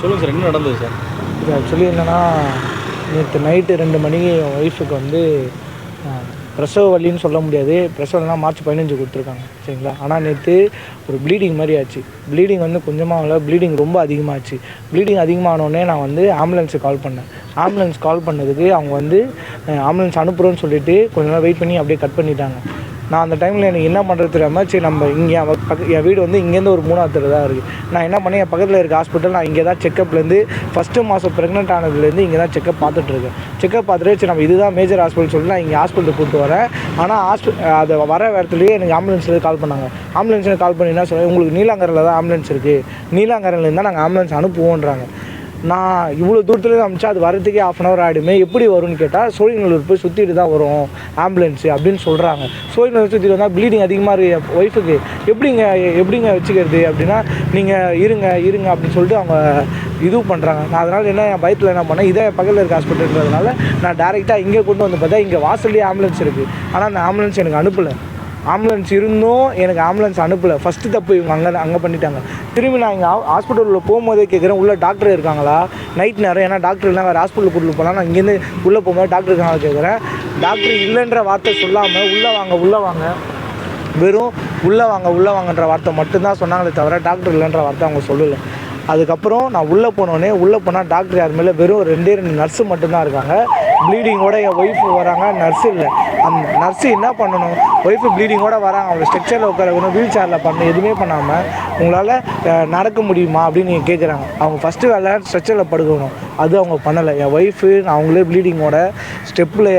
சொல்லுங்கள் சார் என்ன நடந்தது சார்? இது ஆக்சுவலி என்னென்னா நேற்று நைட்டு ரெண்டு மணிக்கு என் ஒய்ஃபுக்கு வந்து பிரசவ வலின்னு சொல்ல முடியாது. பிரசவம்லாம் மார்ச் பதினஞ்சு கொடுத்துருக்காங்க சரிங்களா? ஆனால் நேற்று ஒரு ப்ளீடிங் மாதிரி ஆச்சு. ப்ளீடிங் வந்து கொஞ்சமாக இல்லை ப்ளீடிங் ரொம்ப அதிகமாகச்சு ப்ளீடிங் அதிகமானோடனே நான் வந்து ஆம்புலன்ஸுக்கு கால் பண்ணேன். ஆம்புலன்ஸ் கால் பண்ணதுக்கு அவங்க வந்து ஆம்புலன்ஸ் அனுப்புகிறோன்னு சொல்லிட்டு கொஞ்ச நேரம் வெயிட் பண்ணி அப்படியே கட் பண்ணிட்டாங்க. நான் அந்த டைமில் எனக்கு என்ன பண்ணுறது தெரியாமல் சரி நம்ம இங்கே அவ- பக்க என் வீடு வந்து இங்கேருந்து ஒரு மூணாவது தான் இருக்குது நான் என்ன பண்ணேன் என் பக்கத்தில் இருக்க ஹாஸ்பிட்டல் நான் இங்கே தான் செக்கப்லேருந்து ஃபஸ்ட்டு மாதம் ப்ரெக்னென்ட் ஆனதுலேருந்து இங்கே தான் செக்கப் பார்த்துட்ருக்கேன் செக்கப் பார்த்துட்டு சரி நம்ம இதுதான் மேஜர் ஹாஸ்பிட்டல் சொல்லி நான் இங்கே ஹாஸ்பிட்டலுக்கு கூப்பிட்டு வரேன். ஆனால் ஹாஸ்பி அதை வர இடத்துலையே எனக்கு ஆம்புலன்ஸில் கால் பண்ணாங்க. ஆம்புலன்ஸில் கால் பண்ணி என்ன சொல்ல உங்களுக்கு நீலாங்கரில் தான் ஆம்புலன்ஸ் இருக்குது நீலாங்கரில் இருந்தால் நாங்கள் ஆம்புலன்ஸ் அனுப்புவோன்றாங்க நான் இவ்வளோ தூரத்தில் அமிச்சா அது வரதுக்கே ஆஃப் அன் ஹவர் ஆகிடுமே எப்படி வரும்னு கேட்டால் சோழிநல்லூர் போய் சுற்றிட்டு தான் வரும் ஆம்புலன்ஸு அப்படின்னு சொல்கிறாங்க சோழிநல்லூர் சுற்றிட்டு வந்தால் ப்ளீடிங் அதிகமாக இருக்குது ஒய்ஃபுக்கு எப்படிங்க எப்படிங்க வச்சுக்கிறது அப்படின்னா நீங்கள் இருங்க இருங்க அப்படின்னு சொல்லிட்டு அவங்க இது பண்ணுறாங்க நான் அதனால் என்ன என் பயத்தில் என்ன பண்ணேன் இதே பக்கத்தில் இருக்க ஹாஸ்பிட்டல்ன்றதுனால நான் டேரெக்டாக இங்கே கொண்டு வந்து பார்த்தா இங்கே வாசல்லேயே ஆம்புலன்ஸ் இருக்குது ஆனால் அந்த ஆம்புலன்ஸ் எனக்கு அனுப்பலை. ஆம்புலன்ஸ் இருந்தும் எனக்கு ஆம்புலன்ஸ் அனுப்பலை. ஃபஸ்ட்டு தப்பு இவங்க அங்கே அங்கே பண்ணிட்டாங்க. திரும்பி நான் இங்கே ஹாஸ்பிட்டலில் போகும்போதே கேட்குறேன் உள்ளே டாக்டர் இருக்காங்களா? நைட் நேரம் ஏன்னா டாக்டர் இல்லை வேறு ஹாஸ்பிட்டல் கூட்டிட்டு போகலாம் நான் இங்கேருந்து உள்ளே போகும்போது டாக்டர் இருக்காங்களா கேட்குறேன் டாக்டர் இல்லைன்ற வார்த்தை சொல்லாமல் உள்ளே வாங்க உள்ளே வாங்க. வெறும் உள்ளே வாங்க உள்ளே வாங்கன்ற வார்த்தை மட்டும்தான் சொன்னாங்களே தவிர டாக்டர் இல்லைன்ற வார்த்தை அவங்க சொல்லலை. அதுக்கப்புறம் நான் உள்ளே போனோடனே உள்ளே போனால் டாக்டர் யாருமே இல்லை. வெறும் ரெண்டே ரெண்டு நர்ஸு மட்டும்தான் இருக்காங்க. ப்ளீடிங்கோட என் ஒய்ஃபு வராங்க. நர்ஸ் இல்லை. அந்த நர்ஸு என்ன பண்ணணும்? ஒய்ஃபு ப்ளீடிங்கோட வராங்க. அவங்க ஸ்ட்ரக்சரில் உட்கார வைக்கணும். வீல் சேரில் பண்ண. எதுவுமே பண்ணாமல் உங்களால் நடக்க முடியுமா? அப்படின்னு நீங்கள் கேட்குறாங்க அவங்க ஃபஸ்ட்டு வேலை ஸ்ட்ரெச்சரில் படுக்கணும். அது அவங்க பண்ணலை. என் ஒய்ஃபு அவங்களே ப்ளீடிங்கோட ஸ்டெப்பில்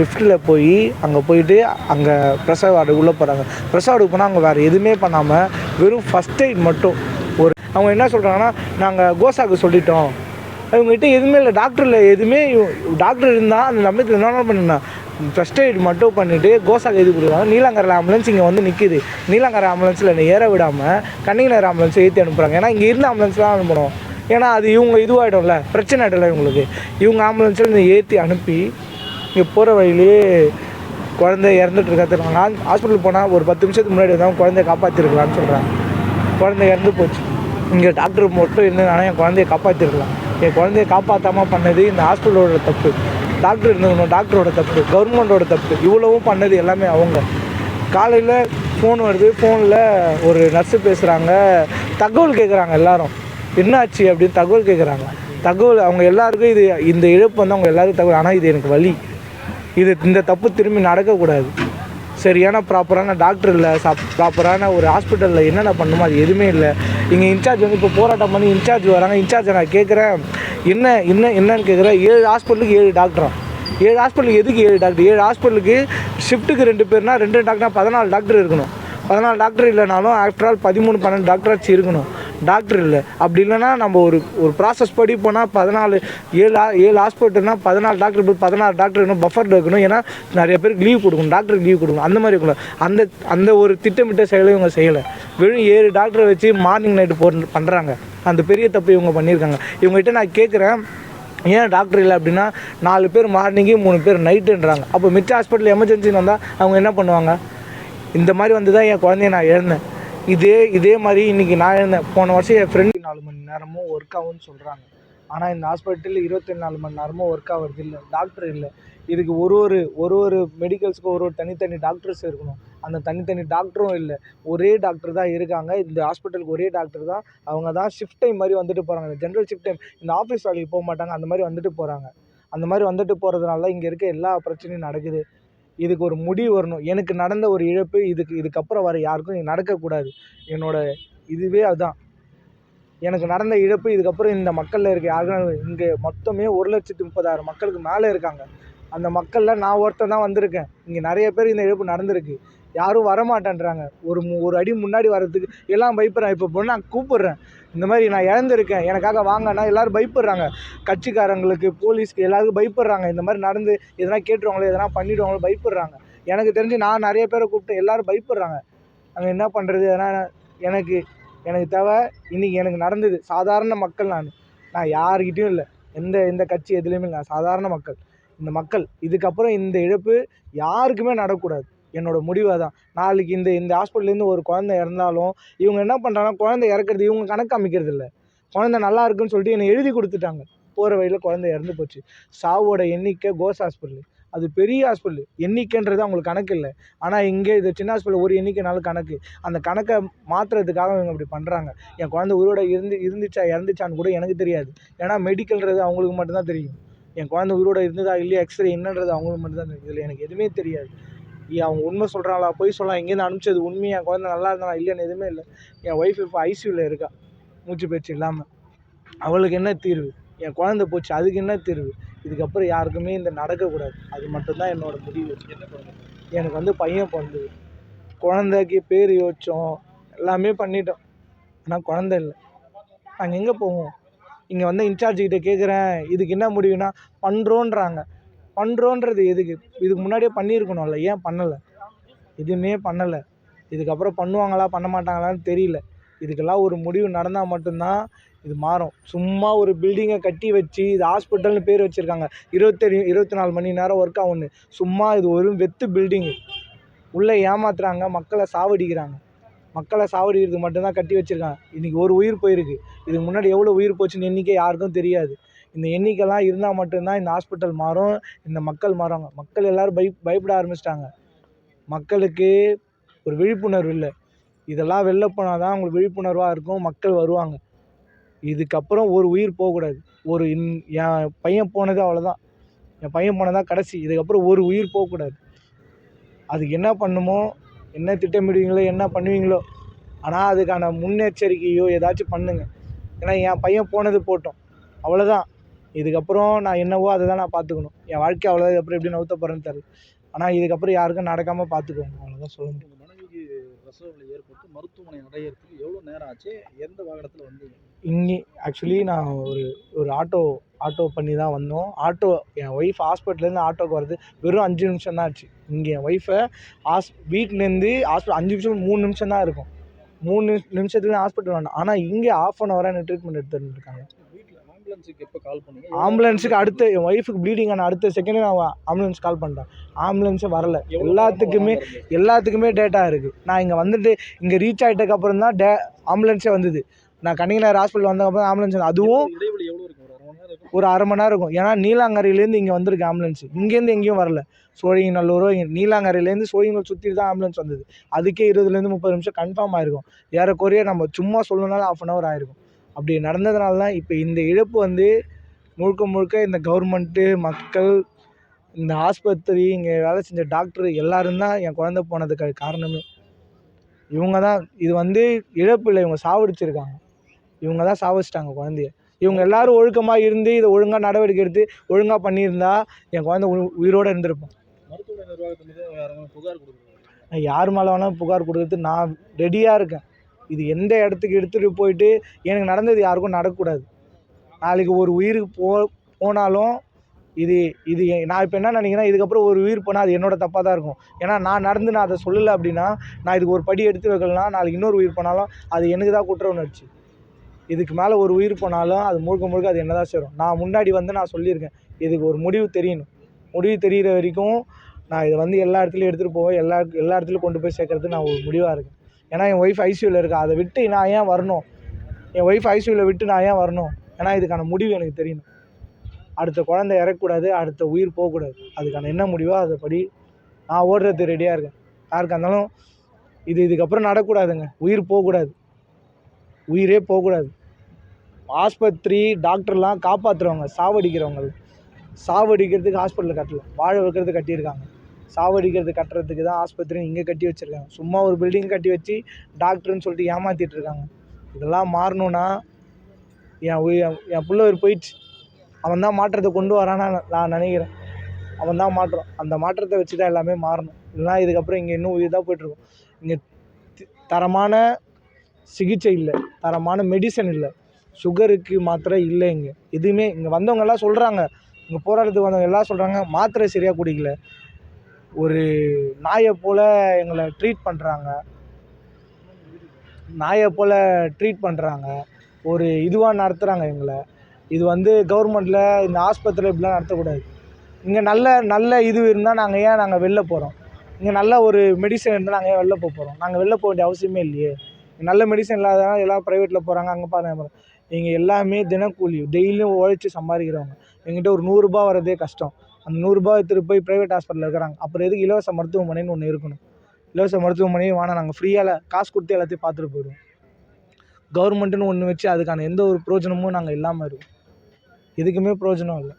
லிஃப்ட்டில் போய் அங்கே போயிட்டு அங்கே ப்ரெஷர் வார்டு உள்ளே போகிறாங்க ப்ரெஷர் வார்டுக்கு போனால் அவங்க வேறு எதுவுமே பண்ணாமல் வெறும் ஃபஸ்ட் எய்ட் மட்டும். ஒரு அவங்க என்ன சொல்கிறாங்கன்னா நாங்கள் கோசாக்கு சொல்லிட்டோம். இவங்ககிட்ட எதுவுமே இல்லை. டாக்டர் இல்லை எதுவுமே டாக்டர் இருந்தால் அந்த நம்பத்தில் என்னென்ன பண்ணுனா ஃபஸ்ட் எய்ட் மட்டும் பண்ணிவிட்டு கோசாக்கு எழுதி கொடுக்குறாங்க? நீலாங்கரில் ஆம்புலன்ஸ் இங்கே வந்து நிற்கிது நீலாங்கரை ஆம்புலன்ஸில் என்னை ஏற விடாமல் கன்னிங்கநகர் ஆம்புலன்ஸ் ஏற்றி அனுப்புகிறாங்க ஏன்னா இங்கே இருந்த ஆம்புலன்ஸ்லாம் அனுப்பணும். ஏன்னா அது இவங்க இதுவாகிடும்ல பிரச்சனை ஆகிடும்ல இவங்களுக்கு. இவங்க ஆம்புலன்ஸில் இந்த ஏற்றி அனுப்பி இங்கே போகிற வழியிலேயே குழந்தை இறந்துட்டு இருக்கா நான் ஹாஸ்பிட்டல் போனால் ஒரு பத்து நிமிஷத்துக்கு முன்னாடி தான் குழந்தைய காப்பாற்றிருக்கலாம்னு சொல்கிறேன் குழந்தை இறந்து போச்சு. இங்கே டாக்டர் மட்டும் இருந்ததுனால என் குழந்தைய காப்பாற்றிருக்கலாம் என் குழந்தைய காப்பாற்றாமல் பண்ணது இந்த ஹாஸ்பிட்டலோட தப்பு. டாக்டர் இருந்தவங்க டாக்டரோட தப்பு கவர்மெண்டோட தப்பு. இவ்வளவும் பண்ணது எல்லாமே அவங்க. காலையில் ஃபோன் வருது ஃபோனில் ஒரு நர்ஸு பேசுகிறாங்க தகவல் கேட்குறாங்க எல்லாரும். என்னாச்சு அப்படின்னு தகவல் கேட்குறாங்க தகவல் அவங்க எல்லாருக்கும் இது இந்த இழப்பு வந்து அவங்க எல்லாருக்கும் தகவல். ஆனால் இது எனக்கு வழி இது இந்த தப்பு திரும்பி நடக்கக்கூடாது. சரியான ப்ராப்பரான டாக்டர் இல்லை சப் ப்ராப்பரான ஒரு ஹாஸ்பிட்டலில் என்னென்ன பண்ணுமோ அது எதுவுமே இல்லை. இங்கே இன்சார்ஜ் வந்து இப்போ போராட்டம் பண்ணி இன்சார்ஜ் வராங்க. இன்சார்ஜ் நான் கேட்குறேன் என்ன என்ன என்னன்னு கேட்குறேன் ஏழு ஹாஸ்பிட்டலுக்கு ஏழு டாக்டரா? ஏழு ஹாஸ்பிட்டலுக்கு எதுக்கு ஏழு டாக்டர்? ஏழு ஹாஸ்பிட்டலுக்கு ஷிஃப்ட்டுக்கு ரெண்டு பேர்னா ரெண்டு டாக்டர்னா பதினாலு டாக்டர் இருக்கணும். பதினாலு டாக்டர் இல்லைனாலும் ஆஃப்டர் ஆல் பதிமூணு பன்னெண்டு டாக்டராச்சு இருக்கணும். டாக்டர் இல்லை. அப்படி இல்லைன்னா நம்ம ஒரு ஒரு ப்ராசஸ் படி போனால் பதினாலு ஏழு ஏழு ஹாஸ்பிட்டல்னா பதினாலு டாக்டர் போய் பதினாறு டாக்டர் இருக்கணும் பஃபர்ட் இருக்கணும். ஏன்னா நிறைய பேருக்கு லீவ் கொடுக்கணும். டாக்டருக்கு லீவ் கொடுக்கணும். அந்த மாதிரி இருக்கணும். அந்த அந்த ஒரு திட்டமிட்ட செயலை இவங்க செய்யலை. வெறும் ஏழு டாக்டரை வச்சு மார்னிங் நைட்டு போ பண்ணுறாங்க அந்த பெரிய தப்பு இவங்க பண்ணியிருக்காங்க. இவங்ககிட்ட நான் கேட்குறேன் ஏன் டாக்டர் இல்லை அப்படின்னா நாலு பேர் மார்னிங்கு மூணு பேர் நைட்டுன்றாங்க அப்போ மிச்ச ஹாஸ்பிட்டல் எமர்ஜென்சின்னு வந்தால் அவங்க என்ன பண்ணுவாங்க? இந்த மாதிரி வந்து தான் என் குழந்தைய நான் இழந்தேன். இதே இதே மாதிரி இன்றைக்கி நான் இருந்தேன் போன வருஷம் என் ஃப்ரெண்டு நாலு மணி நேரமும் ஒர்க் ஆகும்னு சொல்கிறாங்க ஆனால் இந்த ஹாஸ்பிட்டலில் இருபத்தி நாலு மணி நேரமும் ஒர்க் ஆகிறது இல்லை டாக்டர் இல்லை. இதுக்கு ஒரு ஒரு ஒரு ஒரு மெடிக்கல்ஸுக்கு ஒரு ஒரு தனித்தனி டாக்டர்ஸ் இருக்கணும். அந்த தனித்தனி டாக்டரும் இல்லை ஒரே டாக்டர் தான் இருக்காங்க. இந்த ஹாஸ்பிட்டலுக்கு ஒரே டாக்டர் தான் அவங்க தான் ஷிஃப்ட் டைம் மாதிரி வந்துட்டு போகிறாங்க ஜென்ரல் ஷிஃப்ட் டைம் இந்த ஆஃபீஸ் வேலைக்கு போக மாட்டாங்க அந்த மாதிரி வந்துட்டு போகிறாங்க அந்த மாதிரி வந்துட்டு போகிறதுனால இங்கே இருக்க எல்லா பிரச்சனையும் நடக்குது. இதுக்கு ஒரு முடிவு வரணும். எனக்கு நடந்த ஒரு இழப்பு இதுக்கு இதுக்கப்புறம் வர யாருக்கும் நடக்கக்கூடாது. என்னோடய இதுவே அதுதான் எனக்கு நடந்த இழப்பு இதுக்கப்புறம் இந்த மக்களில் இருக்க யாருக்கும் இங்கே மொத்தமே ஒரு லட்சத்து முப்பதாயிரம் மக்களுக்கு மேலே இருக்காங்க. அந்த மக்களில் நான் ஒருத்தன் தான் வந்திருக்கேன். இங்கே நிறைய பேர் இந்த இழப்பு நடந்திருக்கு. யாரும் வரமாட்டேன்றாங்க. ஒரு மு ஒரு அடி முன்னாடி வர்றதுக்கு எல்லாம் பயப்படுறேன் இப்போ நான் கூப்பிடுறேன். இந்த மாதிரி நான் இழந்திருக்கேன் எனக்காக வாங்கன்னா எல்லோரும் பயப்படுறாங்க. கட்சிக்காரங்களுக்கு போலீஸ்க்கு எல்லாருக்கும் பயப்படுறாங்க. இந்த மாதிரி நடந்து எதனா கேட்டுருவாங்களோ எதனா பண்ணிவிடுவாங்களோ பயப்படுறாங்க. எனக்கு தெரிஞ்சு நான் நிறைய பேரை கூப்பிட்டு எல்லோரும் பயப்படுறாங்க. அங்கே என்ன பண்ணுறது எதனா எனக்கு எனக்கு தேவை இன்றைக்கி எனக்கு நடந்தது. சாதாரண மக்கள் நான். நான் யாருக்கிட்டேயும் இல்லை. எந்த எந்த கட்சி எதுலேயுமே இல்லை. நான் சாதாரண மக்கள். இந்த மக்கள். இதுக்கப்புறம் இந்த இழப்பு யாருக்குமே நடக்கக்கூடாது. என்னோடய முடிவு அதுதான் நாளைக்கு இந்த இந்த ஹாஸ்பிட்டல்லேருந்து ஒரு குழந்தை இறந்தாலும் இவங்க என்ன பண்ணுறாங்கன்னா குழந்தை இறக்குறது இவங்க கணக்கு அமைக்கிறது இல்லை குழந்த நல்லா இருக்குன்னு சொல்லிட்டு என்னை எழுதி கொடுத்துட்டாங்க. போகிற வழியில் குழந்த இறந்து போச்சு. சாவோட எண்ணிக்கை கோஸ் ஹாஸ்பிட்டல் அது பெரிய ஹாஸ்பிட்டல் எண்ணிக்கைன்றது அவங்களுக்கு கணக்கு இல்லை. ஆனால் இங்கே இது சின்ன ஹாஸ்பிட்டல் ஒரு எண்ணிக்கைனாலும் கணக்கு. அந்த கணக்கை மாற்றுறதுக்காக இவங்க அப்படி பண்ணுறாங்க என் குழந்த உயிரோட இருந்து இருந்துச்சா இறந்துச்சான்னு கூட எனக்கு தெரியாது. ஏன்னா மெடிக்கல்ன்றது அவங்களுக்கு மட்டும்தான் தெரியும். என் குழந்த உயிரோட இருந்ததா இல்லையா எக்ஸ்ரே என்னன்றது அவங்களுக்கு மட்டும்தான் தெரியும். இதில் எனக்கு எதுவுமே தெரியாது. அவங்க உண்மை சொல்கிறாங்களா பொய் சொல்லலாம் எங்கேருந்து அனுப்பிச்சது உண்மையாக என் குழந்த நல்லா இருந்தானா? இல்லைன்னு எதுவுமே இல்லை. என் ஒய்ஃப் இப்போ ஐசியூவில் இருக்கா. மூச்சு பேச்சு இல்லாமல் அவளுக்கு என்ன தீர்வு? என் குழந்த போச்சு அதுக்கு என்ன தீர்வு? இதுக்கப்புறம் யாருக்குமே இந்த நடக்கக்கூடாது. அது மட்டும்தான் என்னோட முடிவு. என்ன எனக்கு வந்து பையன் பிறந்தது குழந்தைக்கு பேர் யோசித்தோம் எல்லாமே பண்ணிட்டோம். ஆனால் குழந்த இல்லை. நாங்கள் எங்கே போவோம்? இங்கே வந்து இன்சார்ஜ் கிட்டே கேட்குறேன் இதுக்கு என்ன முடிவுனா பண்ணுறோன்றாங்க பண்ணுறோன்றது எதுக்கு? இதுக்கு முன்னாடியே பண்ணியிருக்கணும்ல ஏன் பண்ணலை? எதுவுமே பண்ணலை. இதுக்கப்புறம் பண்ணுவாங்களா பண்ண மாட்டாங்களான்னு தெரியல. இதுக்கெல்லாம் ஒரு முடிவு நடந்தால் மட்டும்தான் இது மாறும். சும்மா ஒரு பில்டிங்கை கட்டி வச்சு இது ஹாஸ்பிட்டல்னு பேர் வச்சுருக்காங்க. இருபத்தெரி இருபத்தி நாலு மணி நேரம் ஒர்க் ஆகும்னு சும்மா இது ஒரு வெத்து பில்டிங்கு உள்ளே ஏமாத்துறாங்க மக்களை சாவடிக்கிறாங்க. மக்களை சாவடிக்கிறதுக்கு மட்டும்தான் கட்டி வச்சுருக்காங்க. இன்றைக்கி ஒரு உயிர் போயிருக்கு. இதுக்கு முன்னாடி எவ்வளோ உயிர் போச்சுன்னு எண்ணிக்கை யாருக்கும் தெரியாது. இந்த எண்ணிக்கைலாம் இருந்தால் மட்டும்தான் இந்த ஹாஸ்பிட்டல் மாறும் இந்த மக்கள் மாறுவாங்க. மக்கள் எல்லோரும் பய பயப்பட ஆரம்பிச்சிட்டாங்க. மக்களுக்கு ஒரு விழிப்புணர்வு இல்லை. இதெல்லாம் வெளில போனால் தான் அவங்களுக்கு விழிப்புணர்வாக இருக்கும் மக்கள் வருவாங்க. இதுக்கப்புறம் ஒரு உயிர் போகக்கூடாது. ஒரு இன் என் பையன் போனது அவ்வளோதான் என் பையன் போனதான் கடைசி. இதுக்கப்புறம் ஒரு உயிர் போகக்கூடாது. அதுக்கு என்ன பண்ணுமோ என்ன திட்டமிடுவீங்களோ என்ன பண்ணுவீங்களோ ஆனால் அதுக்கான முன்னெச்சரிக்கையோ ஏதாச்சும் பண்ணுங்கள் ஏன்னா என் பையன் போனது போட்டோம். அவ்வளோதான் இதுக்கப்புறம் நான் என்னவோ அதை தான் நான் பார்த்துக்கணும். என் வாழ்க்கை அவ்வளோதான் இதுக்கப்புறம் எப்படி நவுத்த போகிறேன்னு தெரியல. ஆனால் இதுக்கப்புறம் யாருக்கும் நடக்காமல் பார்த்துக்கோங்க. அவ்வளோதான் சொல்ல முடியும் உங்கள் மனைவிக்கு பிரசவ வலி ஏற்பட்டு மருத்துவமனை அடையிறதுக்கு எவ்வளோ நேரம் ஆச்சு? எந்த வாகனத்தில் வந்தீங்க? இங்கே ஆக்சுவலி நான் ஒரு ஒரு ஆட்டோ ஆட்டோ பண்ணி தான் வந்தோம். ஆட்டோ என் ஒய்ஃப் ஹாஸ்பிட்டல்லேருந்து ஆட்டோக்கு வரது வெறும் அஞ்சு நிமிஷம் தான் ஆச்சு. இங்கே என் ஒய்ஃபை ஹாஸ் வீட்லேருந்து ஹாஸ்பிட்டல் அஞ்சு நிமிஷம் மூணு நிமிஷம் தான் இருக்கும். மூணு நிமிஷத்துல ஹாஸ்பிட்டல் வேண்டாம் ஆனால் இங்கே ஆஃப் அன் ஹவராக எனக்கு ட்ரீட்மெண்ட் எடுத்துட்டு இருக்காங்க ஆம்புலன்ஸுக்கு எப்போ கால் பண்ணீங்க? ஆம்புலன்ஸுக்கு அடுத்த என் ஒய்ஃபுக்கு ப்ளீடிங் ஆன அடுத்த செகண்டே நான் ஆம்புலன்ஸ் கால் பண்ணிட்டேன் ஆம்புலன்ஸே வரல. எல்லாத்துக்குமே எல்லாத்துக்குமே டேட்டா இருக்குது நான் இங்கே வந்துட்டு இங்கே ரீச் ஆகிட்டக்கு அப்புறம் தான் டே ஆம்புலன்ஸே வந்தது. நான் கன்னிகனார் ஹாஸ்பிட்டல் வந்ததுக்கப்புறம் ஆம்புலன்ஸ் அதுவும் இடைவெளி எவ்வளோ இருக்கும் ஒரு அரை மணி நேரம் இருக்கும். ஒரு அரை மணி நேரம் இருக்கும். ஏன்னா நீலாங்கரையிலேருந்து இங்கே வந்திருக்கு ஆம்புலன்ஸ் இங்கேருந்து எங்கேயும் வரல. சோழிங்கநல்லூரோ இங்கே நீலாங்கரையிலேருந்து சோழிங்கல் சுற்றி தான் ஆம்புலன்ஸ் வந்தது. அதுக்கே இருபதுலேருந்து முப்பது நிமிஷம் கன்ஃபார்ம் ஆயிருக்கும். ஏறக்குறைய நம்ம சும்மா சொல்லணும்னாலும் ஆஃப் அன் ஹவர் ஆயிருக்கும். அப்படி நடந்ததுனால தான் இப்போ இந்த இழப்பு வந்து முழுக்க முழுக்க இந்த கவர்மெண்ட்டு மக்கள் இந்த ஆஸ்பத்திரி இங்கே வேலை செஞ்ச டாக்டர் எல்லாரும் தான் என் குழந்த போனதுக்கு காரணமே. இவங்க தான் இது வந்து இழப்பு இல்லை இவங்க சாவடிச்சிருக்காங்க. இவங்க தான் சாவடிச்சிட்டாங்க குழந்தைய. இவங்க எல்லாரும் ஒழுக்கமாக இருந்து இதை ஒழுங்காக நடவடிக்கை எடுத்து ஒழுங்காக பண்ணியிருந்தா என் குழந்தை உயி- உயிரோட இருந்திருப்போம் யார் மேலே வேணாலும் புகார் கொடுக்கறதுக்கு நான் ரெடியாக இருக்கேன். இது எந்த இடத்துக்கு எடுத்துகிட்டு போயிட்டு எனக்கு நடந்தது யாருக்கும் நடக்கக்கூடாது. நாளைக்கு ஒரு உயிருக்கு போ போனாலும் இது இது நான் இப்போ என்ன நினைக்கிறேன் இதுக்கப்புறம் ஒரு உயிர் போனால் அது என்னோட தப்பாக தான் இருக்கும். ஏன்னா நான் நடந்து நான் அதை சொல்லலை அப்படின்னா நான் இதுக்கு ஒரு படி எடுத்து வைக்கலனா நாளைக்கு இன்னொரு உயிர் போனாலும் அது எனக்கு தான் குற்ற உணர்ச்சி. இதுக்கு மேலே ஒரு உயிர் போனாலும் அது முழுக்க முழுக்க அது என்ன தான் சேரும். நான் முன்னாடி வந்து நான் சொல்லியிருக்கேன் இதுக்கு ஒரு முடிவு தெரியணும். முடிவு தெரிகிற வரைக்கும் நான் இதை வந்து எல்லா இடத்துலையும் எடுத்துகிட்டு போவேன். எல்லா எல்லா இடத்துலையும் கொண்டு போய் சேர்க்கறது நான் ஒரு முடிவாக இருக்கேன். ஏன்னா என் ஒய்ஃப் ஐசியூவில் இருக்கா. அதை விட்டு நான் ஏன் வரணும்? என் ஒய்ஃப் ஐசியூவில் விட்டு நான் ஏன் வரணும்? ஏன்னா இதுக்கான முடிவு எனக்கு தெரியணும். அடுத்த குழந்தை இறக்கக்கூடாது அடுத்த உயிர் போகக்கூடாது. அதுக்கான என்ன முடிவோ அதை படி நான் ஓடுறது ரெடியாக இருக்கேன். யாருக்கா இருந்தாலும் இது இதுக்கப்புறம் நடக்கூடாதுங்க. உயிர் போகக்கூடாது. உயிரே போகக்கூடாது. ஆஸ்பத்திரி டாக்டர்லாம் காப்பாற்றுறவங்க சாவடிக்கிறவங்க. சாவடிக்கிறதுக்கு ஹாஸ்பிட்டலில் கட்டல. வாழ வைக்கிறது கட்டியிருக்காங்க. சாவடிக்கிறது கட்டுறதுக்கு தான் ஆஸ்பத்திரியும் இங்கே கட்டி வச்சுருக்காங்க. சும்மா ஒரு பில்டிங் கட்டி வச்சு டாக்டர்னு சொல்லிட்டு ஏமாற்றிட்டு இருக்காங்க. இதெல்லாம் மாறணும்னா என் என் பிள்ளை போயிடுச்சு. அவன் தான் மாற்றத்தை கொண்டு வரான்னு நான் நினைக்கிறேன். அவன் தான் மாற்றம். அந்த மாற்றத்தை வச்சு தான் எல்லாமே மாறணும். இல்லைனா இதுக்கப்புறம் இங்கே இன்னும் உயிர் தான் போயிட்டுருக்கும் இங்கே தரமான சிகிச்சை இல்லை. தரமான மெடிசன் இல்லை. சுகருக்கு மாத்திரை இல்லை இங்கே. எதுவுமே இங்கே வந்தவங்க எல்லாம் சொல்கிறாங்க இங்கே போராட்டத்துக்கு வந்தவங்க எல்லாம் சொல்கிறாங்க மாத்திரை சரியாக குடிக்கல. ஒரு நாயை போல் எங்களை ட்ரீட் பண்ணுறாங்க நாயை போல் ட்ரீட் பண்ணுறாங்க ஒரு இதுவாக நடத்துகிறாங்க எங்களை. இது வந்து கவர்மெண்ட்டில் இந்த ஆஸ்பத்திரியில் இப்படிலாம் நடத்தக்கூடாது. இங்கே நல்ல நல்ல இது இருந்தால் நாங்கள் ஏன் நாங்கள் வெளில போகிறோம் இங்கே நல்ல ஒரு மெடிசன் இருந்தால் நாங்கள் ஏன் வெளில போக போகிறோம் நாங்கள் வெளில போக வேண்டிய அவசியமே இல்லையே. நல்ல மெடிசன் இல்லாதனால எல்லாம் ப்ரைவேட்டில் போகிறாங்க அங்கே பாருங்க நீங்கள் எல்லாமே தினக்கூலி டெய்லியும் உழைச்சி சம்பாதிக்கிறவங்க. எங்கிட்ட ஒரு நூறுரூபா வரதே கஷ்டம். அந்த நூறுரூபா எடுத்துகிட்டு போய் ப்ரைவேட் ஹாஸ்பிட்டலில் இருக்கிறாங்க. அப்புறம் எதுக்கு இலவச மருத்துவமனைன்னு ஒன்று இருக்கணும். இலவச மருத்துவமனையும் வேணாம். நாங்கள் ஃப்ரீயாக காசு கொடுத்து எல்லாத்தையும் பார்த்துட்டு போயிடுவோம். கவர்மெண்ட்டுன்னு ஒன்று வச்சு அதுக்கான எந்த ஒரு பிரயோஜனமும் நாங்கள் இல்லாமல் இருக்கோம். எதுக்குமே பிரயோஜனம் இல்லை.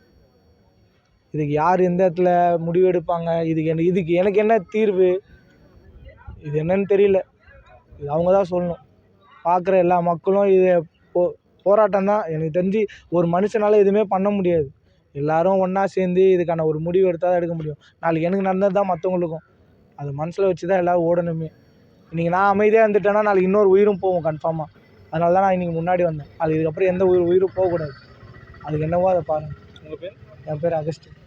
இதுக்கு யார் எந்த இடத்துல முடிவு எடுப்பாங்க? இதுக்கு என்ன இதுக்கு எனக்கு என்ன தீர்வு? இது என்னன்னு தெரியல. இது அவங்க தான் சொல்லணும். பார்க்குற எல்லா மக்களும் இது போ போராட்டம் தான். எனக்கு தெரிஞ்சு ஒரு மனுஷனால் எதுவுமே பண்ண முடியாது. எல்லாரும் ஒன்றா சேர்ந்து இதுக்கான ஒரு முடிவு எடுத்தால் தான் எடுக்க முடியும். நாளைக்கு எனக்கு நடந்தது தான் மற்றவங்களுக்கும் அது மனசில் வச்சு தான் எல்லோரும் ஓடணுமே. இன்றைக்கி நான் அமைதியாக இருந்துட்டேன்னா நாளைக்கு இன்னொரு உயிரும் போகும் கன்ஃபார்மாக அதனால தான் நான் இன்றைக்கி முன்னாடி வந்தேன். அது இதுக்கப்புறம் எந்த உயிர் உயிரும் போகக்கூடாது. அதுக்கு என்னவோ அதை பாருங்கள் உங்கள் பேர்? என் பேர் அகஸ்டின்.